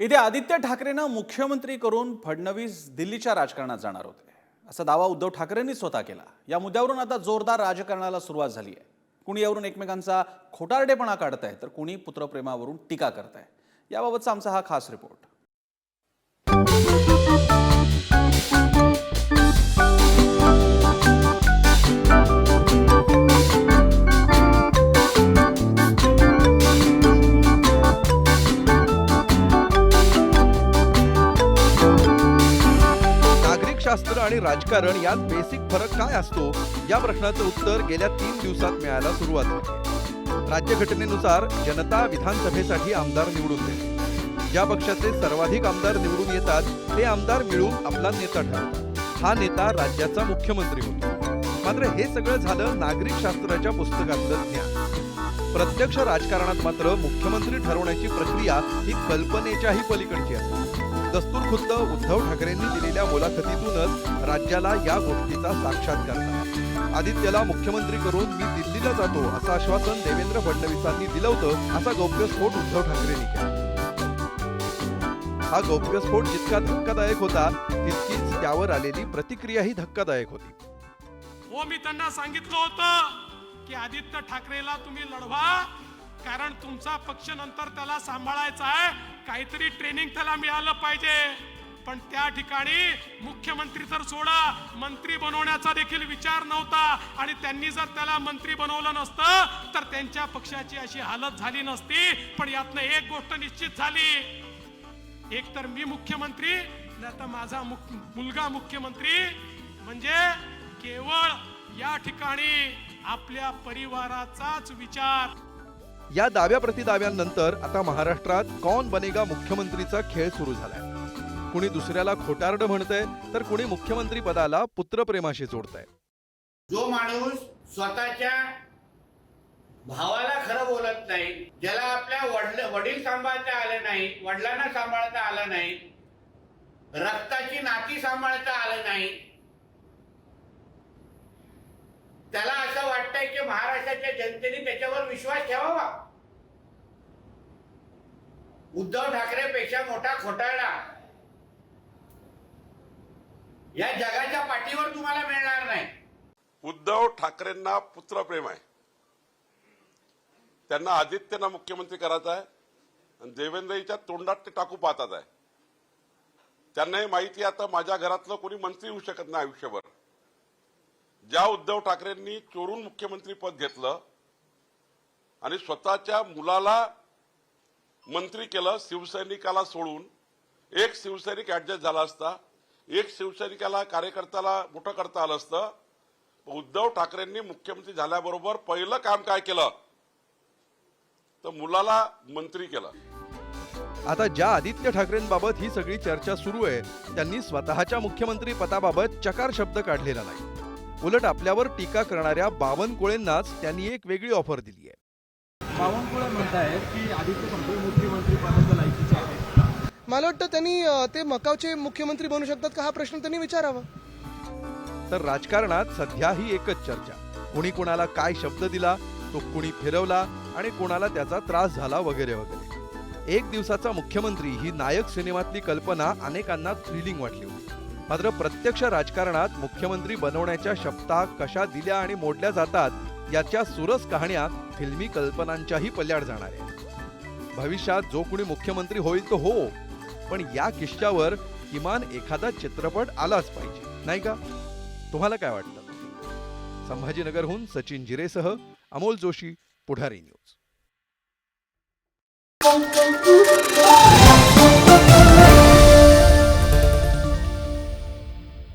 इथे आदित्य ठाकरेंना मुख्यमंत्री करून फडणवीस दिल्लीच्या राजकारणात जाणार होते. असा दावा उद्धव ठाकरेंनी स्वतः केला. या मुद्द्यावरून आता जोरदार राजकारणाला सुरुवात झाली आहे. कुणी यावरून एकमेकांचा खोटारडेपणा आहे तर कुणी पुत्रप्रेमावरून टीका करत आहे याबाबतचा आमचा हा खास रिपोर्ट अर्थशास्त्र आणि राजकारण यात बेसिक फरक काय असतो? या प्रश्नाचं उत्तर गेल्या तीन दिवसात मिळायला सुरुवात झाली. राज्यघटनेनुसार जनता विधानसभेसाठी आमदार निवडून देते. ज्या पक्षाचे सर्वाधिक आमदार निवडून येतात ते आमदार मिळून आपला नेता ठरतात. हा नेता राज्याचा मुख्यमंत्री होतो. मात्र हे सगळं झालं नागरिक शास्त्राच्या पुस्तकातलं ज्ञान. प्रत्यक्ष राजकारणात मात्र मुख्यमंत्री ठरवण्याची प्रक्रिया ही कल्पनेच्याही पलीकडची असते. दस्तूर खुद्द उद्धव ठाकरेंनी दिलेल्या मुलाखतीतूनच राज्याला या गोष्टीचा साक्षात्कार झाला आदित्यला मुख्यमंत्री करून मी दिल्लीला जातो असं आश्वासन देवेंद्र फडणवीसांनी दिलं होतं असा गौप्यस्फोट उद्धव ठाकरेंनी केला. हा गौप्यस्फोट जितका धक्कादायक होता तितकीच त्यावर आलेली प्रतिक्रियाही धक्कादायक होती. हो मी त्यांना सांगितलं होतं की आदित्य ठाकरेला तुम्ही लढवा कारण तुमचा पक्ष नंतर त्याला सांभाळायचा आहे. काहीतरी ट्रेनिंग त्याला मिळालं पाहिजे. पण त्या ठिकाणी मुख्यमंत्री तर सोडा मंत्री बनवण्याचा देखील विचार नव्हता. आणि त्यांनी जर त्याला मंत्री बनवलं नसतं तर त्यांच्या पक्षाची अशी हालत झाली नसती. पण यातनं एक गोष्ट निश्चित झाली. एक तर मी मुख्यमंत्री नाही तर माझा मुख- मुलगा मुख्यमंत्री. म्हणजे केवळ या ठिकाणी आपल्या परिवाराचाच विचार. या दाव्या प्रतिदाव्यांनंतर आता महाराष्ट्रात कौन बनेगा मुख्यमंत्रीचा खेळ सुरू झालाय. कुणी दुसऱ्याला खोटारड म्हणतंय तर कुणी मुख्यमंत्री पदाला पुत्रप्रेमाशी जोडतंय. जो माणूस स्वतःच्या भावाला खरं बोलत नाही ज्याला आपल्या वडील वडील सांभाळता आले नाही वडिलांना सांभाळता आलं नाही रक्ताची नाती सांभाळता आलं नाही त्याला असं वाटतंय की महाराष्ट्राच्या जनतेने त्याच्यावर विश्वास ठेवावा. उद्धव ठाकरेपेक्षा मोठा खोटाळा या जगाच्या पाठीवर तुम्हाला मिळणार नाही. उद्धव ठाकरेंना पुत्रप्रेम आहे. त्यांना आदित्यना मुख्यमंत्री करायचा आहे आणि देवेंद्रजीच्या तोंडात ते टाकू पाहतात आहे. त्यांना हे माहिती आता माझ्या घरातलं कोणी मंत्री होऊ शकत नाही आयुष्यभर. ज्या उद्धव ठाकरेंनी चोरून मुख्यमंत्री पद घेतलं आणि स्वतःच्या मुलाला मंत्री केलं शिवसैनिकाला सोडून. एक शिवसैनिक ऍडजस्ट झाला असता. एक शिवसैनिकाला कार्यकर्त्याला मोठं करता आलं असतं. उद्धव ठाकरेंनी मुख्यमंत्री झाल्याबरोबर पहिलं काम काय केलं? तर मुलाला मंत्री केलं. आता ज्या आदित्य ठाकरेंबाबत ही सगळी चर्चा सुरू आहे त्यांनी स्वतःच्या मुख्यमंत्री पदाबाबत चकार शब्द काढलेला नाही. उलट आपल्यावर टीका करणाऱ्या बावनकुळेंनाच त्यांनी एक वेगळी ऑफर दिली बावनकुळे म्हणतायत की आदित्य ठाकरे मुख्यमंत्री पदाच्या लायकीचे आहेत मला वाटतं त्यांनी ते मकावचे मुख्यमंत्री बनू शकतात का हा प्रश्न त्यांनी विचारावा. तर राजकारणात सध्या ही एकच चर्चा. कुणी कुणाला काय शब्द दिला तो कुणी फिरवला आणि कुणाला त्याचा त्रास झाला वगैरे वगैरे. एक दिवसाचा मुख्यमंत्री ही नायक सिनेमातली कल्पना अनेकांना थ्रिलिंग वाटली होती. मात्र प्रत्यक्ष राजकारणात मुख्यमंत्री बनवण्याच्या शपथा कशा दिल्या आणि मोडल्या जातात याच्या सुरस कहाण्या फिल्मी कल्पनांच्याही पल्याड जाणार आहे भविष्यात जो कुणी मुख्यमंत्री होईल तो हो पण या किश्च्यावर किमान एखादा चित्रपट आलाच पाहिजे नाही का? तुम्हाला काय वाटतं? संभाजीनगरहून सचिन जिरेसह अमोल जोशी पुढारी न्यूज.